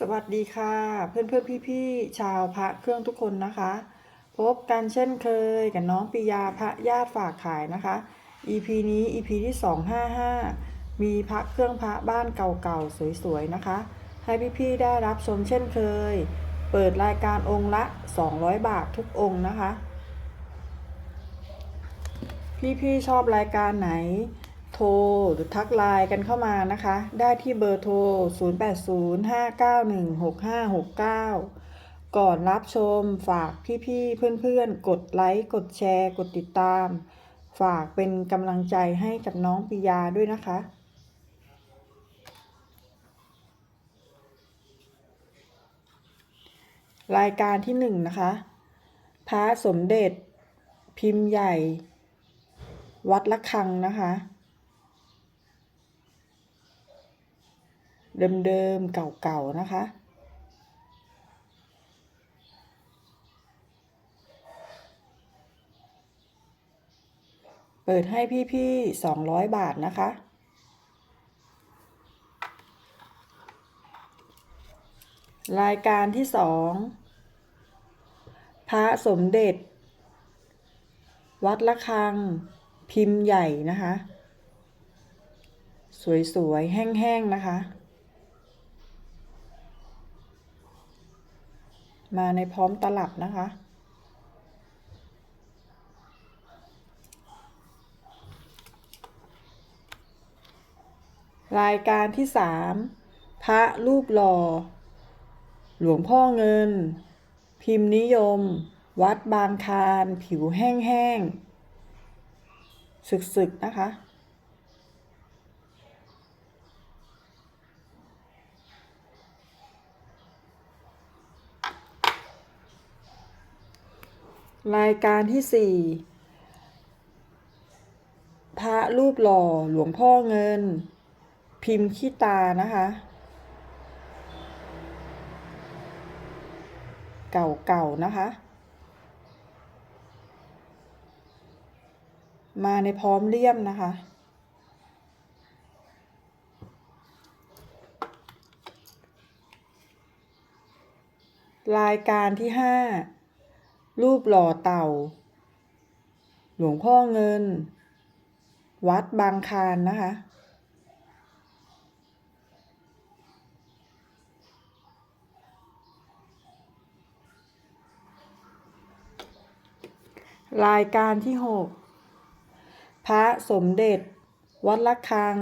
สวัสดีค่ะ เพื่อนเพื่อนพี่พี่ๆชาวพระเครื่องทุกคนนะคะ พบกันเช่นเคยกับน้องปิยาพระญาติฝากขายนะคะ EP นี้ EP ที่ 255 มีพระเครื่องพระบ้านเก่าๆ สวยๆ นะคะ ให้พี่พี่ๆได้รับชมเช่นเคย เปิดรายการองค์ละ 200 บาททุกองค์นะคะ พี่ๆชอบรายการไหน โทรหรือทักไลน์กันเข้ามานะคะ ได้ที่เบอร์โทร 0805916569 ก่อนรับชมฝากพี่ๆเพื่อนๆ กดไลค์กดแชร์ กดติดตาม ฝากเป็นกำลังใจให้กับน้องปิยาด้วยนะคะรายการที่หนึ่งนะคะ พระสมเด็จ พิมพ์ใหญ่ วัดละคังนะคะ เดิมๆเก่าๆนะคะเปิดให้พี่ๆ200บาทนะคะ รายการที่สองพระสมเด็จ วัดละคัง พิมพ์ใหญ่นะคะ สวยๆ แห้งๆ นะคะ มาในพร้อมตลับนะคะ รายการที่สามพระรูปหล่อ หลวงพ่อเงิน พิมพ์นิยม วัดบางคาร ผิวแห้งๆ สึกๆ นะคะ รายการที่สี่พระรูปหล่อหลวงพ่อเงิน พิมพ์ขี้ตานะคะ เก่าๆนะคะ มาในพร้อมเลี่ยมนะคะ รายการที่ห้า รูปหล่อเต่า หลวงพ่อเงิน วัดบางคารนะคะ รายการที่หกพระสมเด็จ วัดละคัง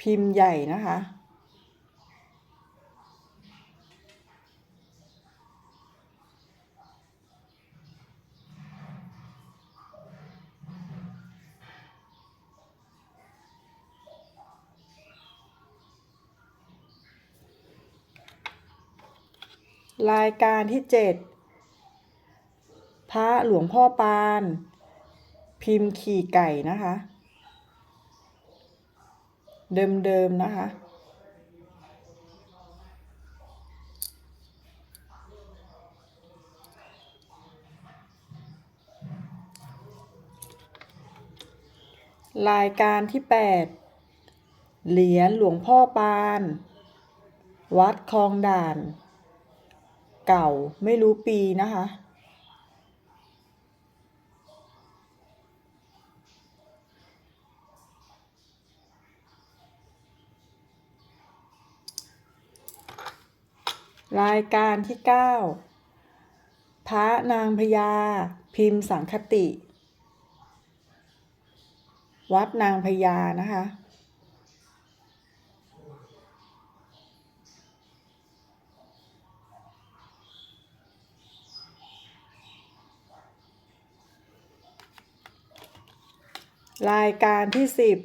พิมพ์ใหญ่นะคะ รายการที่เจ็ดพระหลวงพ่อปาน พิมพ์ขี่ไก่นะคะ เดิมๆนะคะ รายการที่แปดเหรียญหลวงพ่อปาน วัดคลองด่าน เก่าไม่รู้ปีนะคะ รายการที่เก้าพระนางพญาพิมพ์สังคติ วัดนางพญานะคะ รายการที่สิบ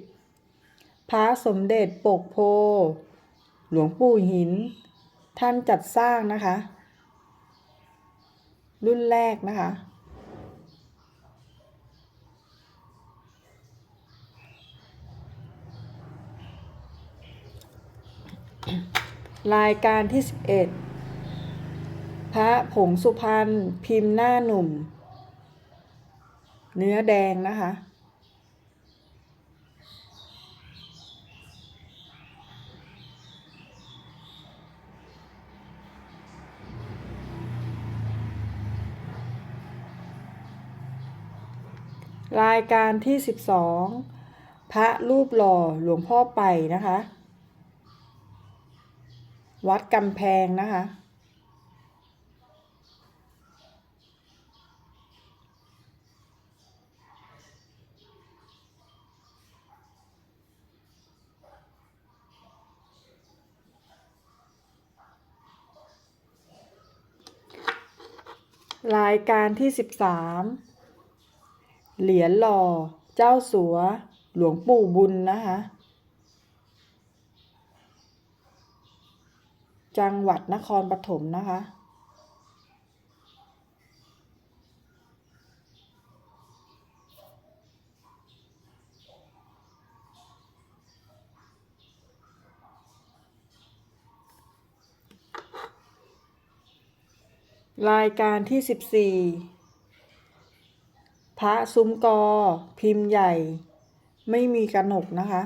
พระสมเด็จปกโพ หลวงปู่หิน ท่านจัดสร้างนะคะ รุ่นแรกนะคะ รายการที่สิบเอ็ดพระผงสุพรรณพิมพ์หน้าหนุ่ม เนื้อแดงนะคะ ร รายการที่สิบสองพระรูปหล่อหลวงพ่อไปนะคะ วัดกำแพงนะคะ รายการที่สิบสาม เหรียญหล่อ เจ้าสัว หลวงปู่บุญนะคะ จังหวัดนครปฐมนะคะ รายการที่สิบสี่ พระซุ้มกอ พิมพ์ใหญ่ ไม่มีกระหนกนะคะ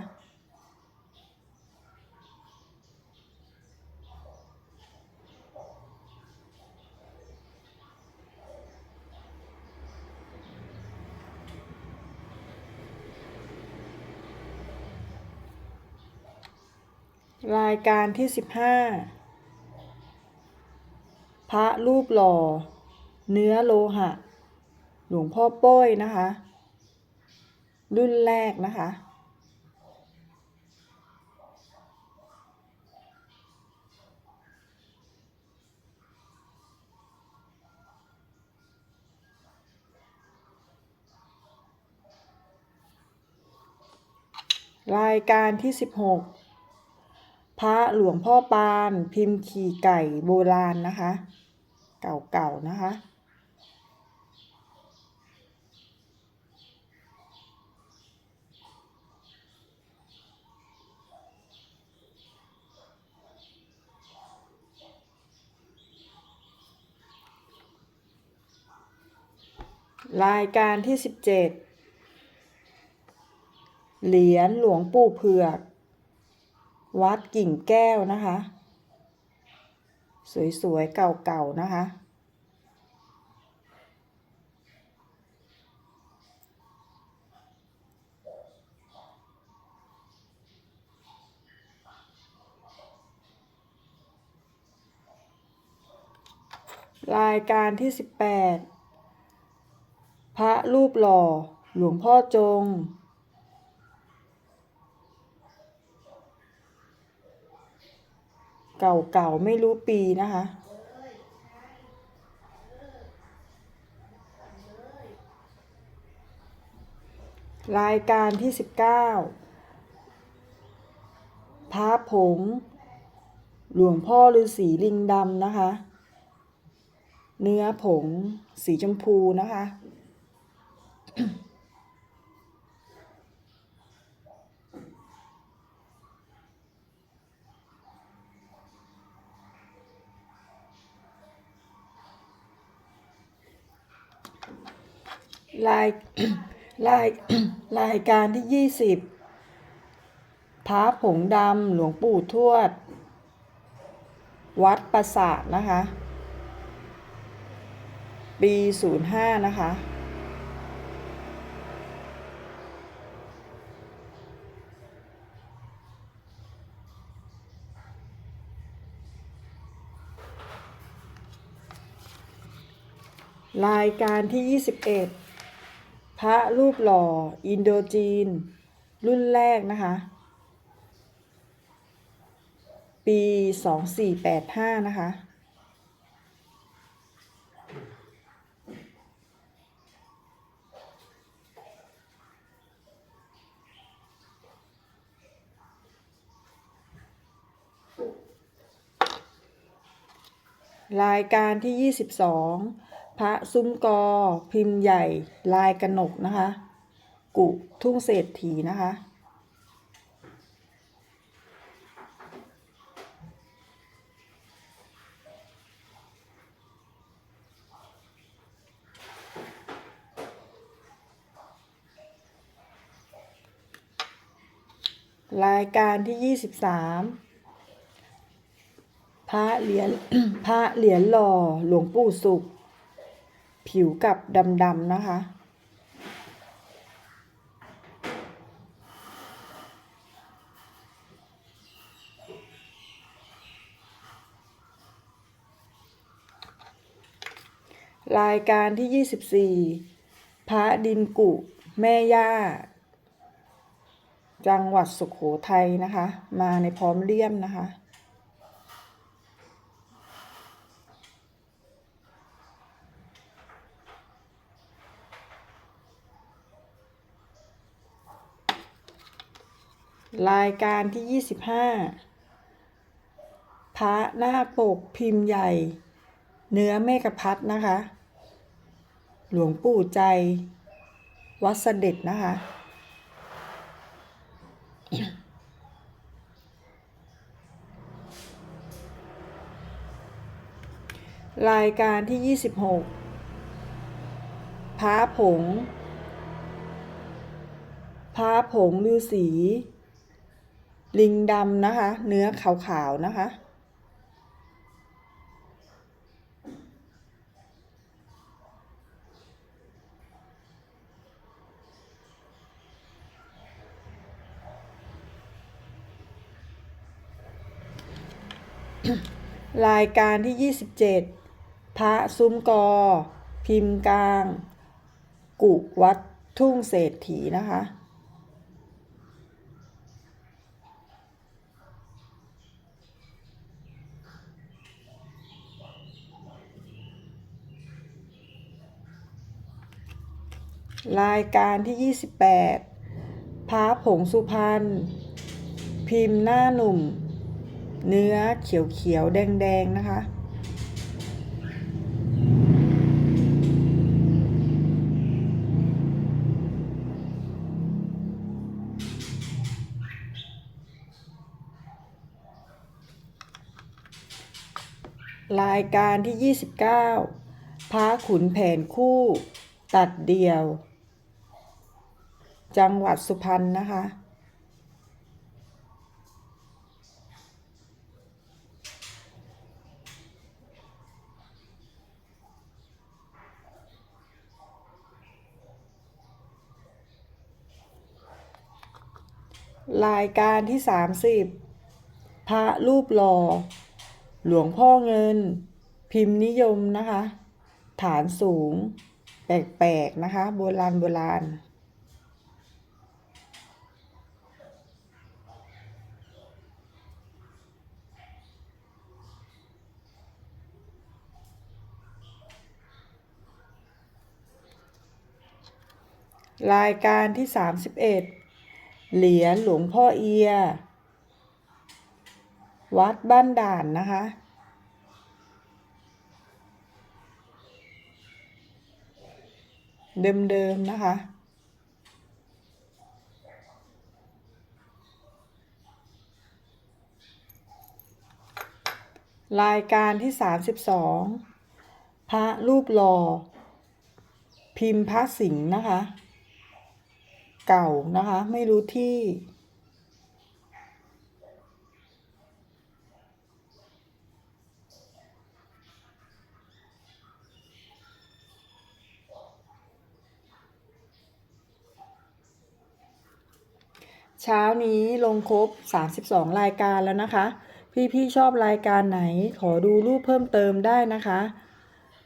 รายการที่สิบห้าพระรูปหล่อ เนื้อโลหะ หลวงพ่อโป้ยนะคะ รุ่นแรกนะคะ รายการที่สิบหกพระหลวงพ่อปาน พิมพ์ขี่ไก่โบราณนะคะ เก่าๆนะคะ รายการที่สิบเจ็ดเหรียญหลวงปู่เผือก วัดกิ่งแก้วนะคะ สวยๆ เก่าๆ นะคะ รายการที่สิบแปด ระรูปหล่อ หลวงพ่อจง เก่าๆ ไม่รู้ปีนะคะ รายการที่สิบเก้าพระผง หลวงพ่อฤาษีลิงดำนะคะ เนื้อผงสีชมพูนะคะ รายรายรายการที่ยี่สิบพระผงดำหลวงปู่ทวด วัดปราสาทนะคะ ปีศูนย์ห้านะคะ รายการที่21 พระรูปหล่อ อินโดจีน รุ่นแรกนะคะ ปี2485นะคะรายการที่ 22 พระซุ้มกอ พิมพ์ใหญ่ ลายกระหนกนะคะ กุทุ่งเศรษฐีนะคะ รายการที่23พระเหรียญพระเหรียญหล่อหลวงปู่สุข ผิวกับดำๆนะคะ รายการที่ 24 พระดินกุ แม่ย่า จังหวัดสุขโขทัยนะคะ มาในพร้อมเลี่ยมนะคะ รายการที่ 25 พระหน้าปกพิมพ์ใหญ่ เนื้อเมกพัดนะคะ หลวงปู่ใจ วัดเสด็จนะคะ รายการที่ 26 พระผงพระผงฤาษี ลิงดำนะคะ เนื้อขาวๆนะคะรายการที่ 27 พระซุ้มกอ พิมพ์กลาง กุวัดทุ่งเศรษฐีนะคะ รายการที่ 28พระผงสุพรรณ พิมพ์หน้าหนุ่ม เนื้อเขียวๆแดงๆนะคะ รายการที่ 29พระขุนแผนคู่ ตัดเดี่ยว จังหวัดสุพรรณนะคะ รายการที่ 30 พระรูปหล่อ หลวงพ่อเงิน พิมพ์นิยมนะคะ ฐานสูง แปลกๆ นะคะ โบราณโบราณ รายการที่ 31 เหรียญหลวงพ่อเอีย วัดบ้านด่านนะคะ เดิมๆนะคะรายการที่ 32 พระรูปหล่อพิมพ์พระสิงห์นะคะ เก่านะคะ ไม่รู้ที่ เช้านี้ลงครบ 32 รายการแล้วนะคะ พี่ๆชอบรายการไหนขอดูรูปเพิ่มเติมได้นะคะ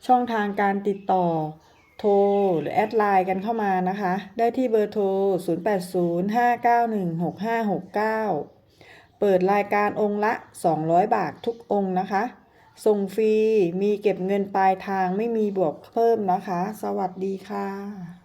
ช่องทางการติดต่อ โทรหรือแอดไลน์กันเข้ามานะคะ ได้ที่เบอร์โทร 0805916569 เปิดรายการองค์ละ 200 บาททุกองค์นะคะ ส่งฟรี มีเก็บเงินปลายทางไม่มีบวกเพิ่มนะคะ สวัสดีค่ะ